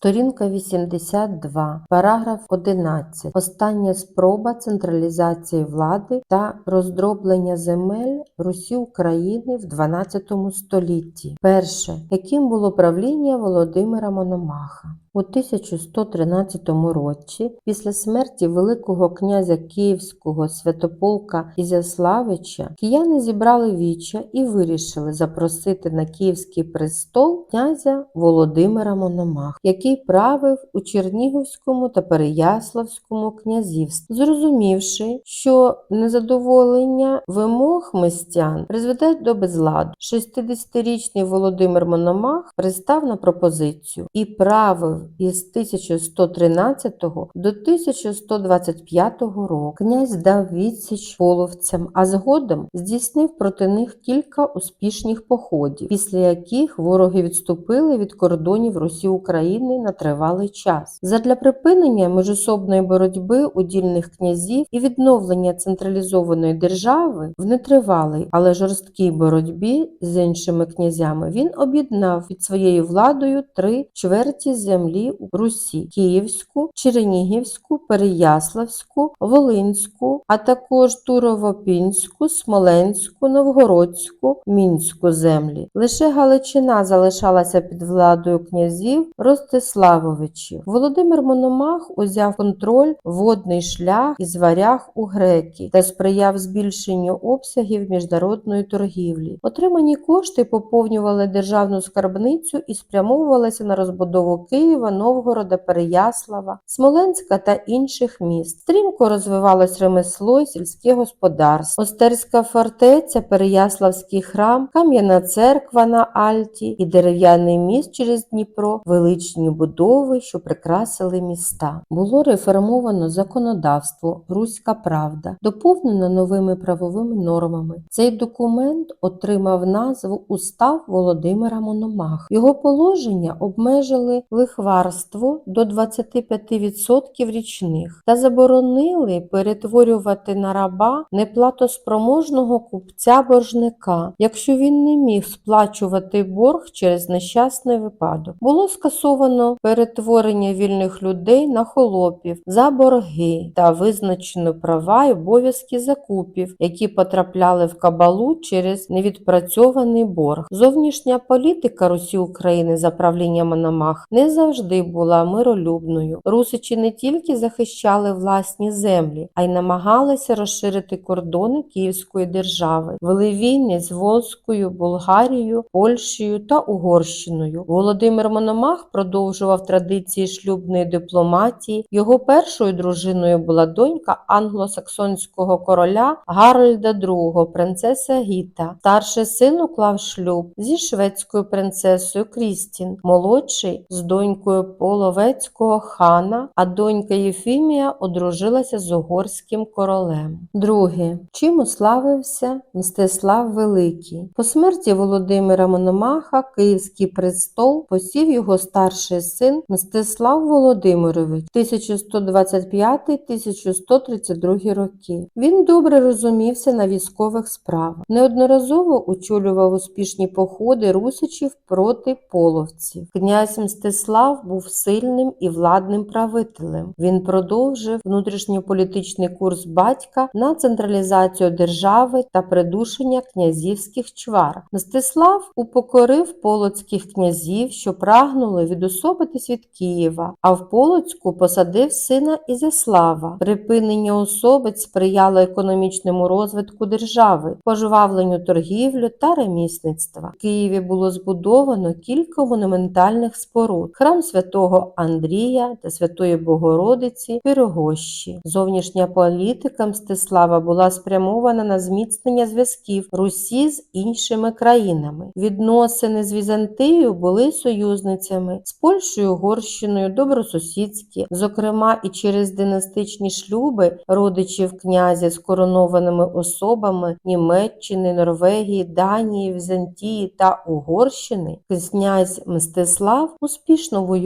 Сторінка 82, параграф 11. Остання спроба централізації влади та роздроблення земель Русі України в 12 столітті. Перше. Яким було правління Володимира Мономаха? У 1113 році, після смерті Великого князя Київського Святополка Ізяславича, кияни зібрали віча і вирішили запросити на Київський престол князя Володимира Мономаха, який правив у Чернігівському та Переяславському князівстві, зрозумівши, що незадоволення вимог мистян призведе до безладу. 60-річний Володимир Мономах пристав на пропозицію і правив із 1113 до 1125 року. Князь дав відсіч половцям, а згодом здійснив проти них кілька успішних походів, після яких вороги відступили від кордонів Русі України на тривалий час. Задля припинення міжособної боротьби удільних князів і відновлення централізованої держави в нетривалій, але жорсткій боротьбі з іншими князями він об'єднав під своєю владою три чверті землі у Русі: Київську, Чернігівську, Переяславську, Волинську, а також Турово-Пінську, Смоленську, Новгородську, Мінську землі. Лише Галичина залишалася під владою князів Ростиславовичів. Володимир Мономах узяв контроль водний шлях із варяг у греки та сприяв збільшенню обсягів міжнародної торгівлі. Отримані кошти поповнювали державну скарбницю і спрямовувалися на розбудову Києва, Новгорода, Переяслава, Смоленська та інших міст. Стрімко розвивалось ремесло й сільське господарство. Остерська фортеця, Переяславський храм, кам'яна церква на Альті і дерев'яний міст через Дніпро, величні будови, що прикрасили міста. Було реформовано законодавство Руська Правда, доповнено новими правовими нормами. Цей документ отримав назву Устав Володимира Мономах. Його положення обмежили лихварство до 25% річних та заборонили перетворювати на раба неплатоспроможного купця боржника, якщо він не міг сплачувати борг через нещасний випадок. Було скасовано перетворення вільних людей на холопів за борги та визначено права й обов'язки закупів, які потрапляли в кабалу через невідпрацьований борг. Зовнішня політика Русі України за правління Мономах не завжди була миролюбною. Русичі не тільки захищали власні землі, а й намагалися розширити кордони Київської держави, вели війни з Волзькою, Болгарією, Польщею та Угорщиною. Володимир Мономах продовжував традиції шлюбної дипломатії. Його першою дружиною була донька англосаксонського короля Гарольда II, принцеса Гіта. Старший син уклав шлюб зі шведською принцесою Крістін, молодший з донькою половецького хана, а донька Єфімія одружилася з угорським королем. Друге. Чим уславився Мстислав Великий? По смерті Володимира Мономаха Київський престол посів його старший син Мстислав Володимирович 1125-1132 роки. Він добре розумівся на військових справах, неодноразово очолював успішні походи русичів проти половців. Князь Мстислав був сильним і владним правителем. Він продовжив внутрішньополітичний курс батька на централізацію держави та придушення князівських чвар. Мстислав упокорив полоцьких князів, що прагнули відособитись від Києва, а в Полоцьку посадив сина Ізяслава. Припинення особиць сприяло економічному розвитку держави, пожвавленню торгівлі та ремісництва. В Києві було збудовано кілька монументальних споруд: храм святого Андрія та Святої Богородиці Пирогощі. Зовнішня політика Мстислава була спрямована на зміцнення зв'язків Русі з іншими країнами. Відносини з Візантією були союзницями з Польщею, Угорщиною, добросусідські, зокрема і через династичні шлюби родичів князя з коронованими особами Німеччини, Норвегії, Данії, Візантії та Угорщини. Князь Мстислав успішно воював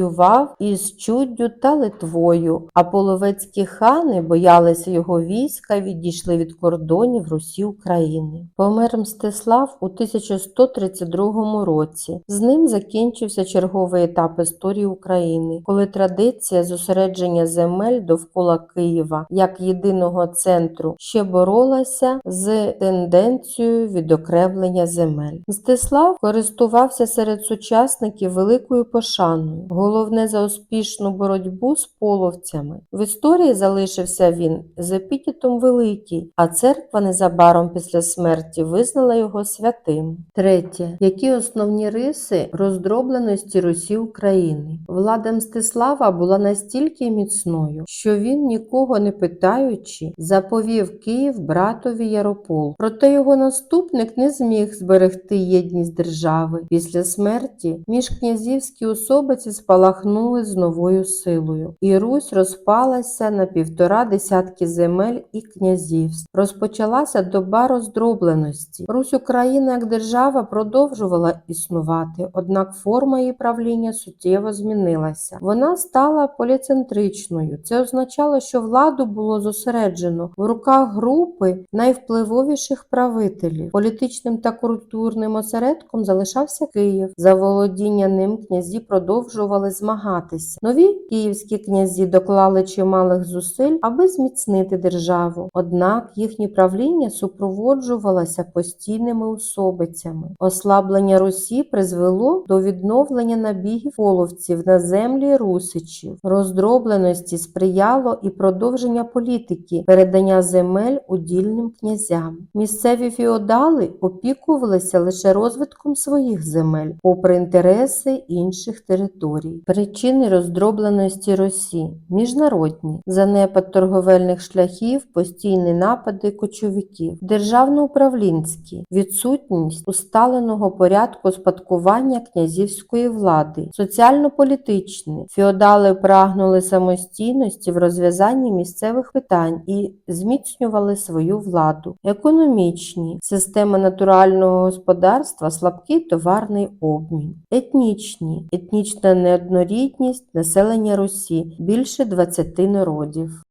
із Чуддю та Литвою, а половецькі хани боялися його війська, і відійшли від кордонів Русі України. Помер Мстислав у 1132 році. З ним закінчився черговий етап історії України, коли традиція зосередження земель довкола Києва як єдиного центру ще боролася з тенденцією відокремлення земель. Мстислав користувався серед сучасників великою пошаною. Головне за успішну боротьбу з половцями. В історії залишився він з епітетом великий, а церква незабаром після смерті визнала його святим. Третє. Які основні риси роздробленості Русі України? Влада Мстислава була настільки міцною, що він, нікого не питаючи, заповів Київ братові Яропол. Проте його наступник не зміг зберегти єдність держави. Після смерті міжкнязівські особиці спалахнули з новою силою, і Русь розпалася на півтора десятки земель і князівств. Розпочалася доба роздробленості. Русь Україна як держава продовжувала існувати, однак форма її правління суттєво змінилася. Вона стала поліцентричною. Це означало, що владу було зосереджено в руках групи найвпливовіших правителів. Політичним та культурним осередком залишався Київ. За володіння ним князі продовжували змагатися. Нові київські князі доклали чималих зусиль, аби зміцнити державу. Однак їхнє правління супроводжувалося постійними особицями. Ослаблення Русі призвело до відновлення набігів половців на землі русичів. Роздробленості сприяло і продовження політики, передання земель удільним князям. Місцеві феодали опікувалися лише розвитком своїх земель, попри інтереси інших територій. Причини роздробленості Росії міжнародні занепад торговельних шляхів, постійні напади кочовиків, державно-управлінські, відсутність усталеного порядку спадкування князівської влади, соціально-політичні. Феодали прагнули самостійності в розв'язанні місцевих питань і зміцнювали свою владу. Економічні система натурального господарства, слабкий товарний обмін, етнічні, етнічна неоднорідність населення Русі більше 20 народів.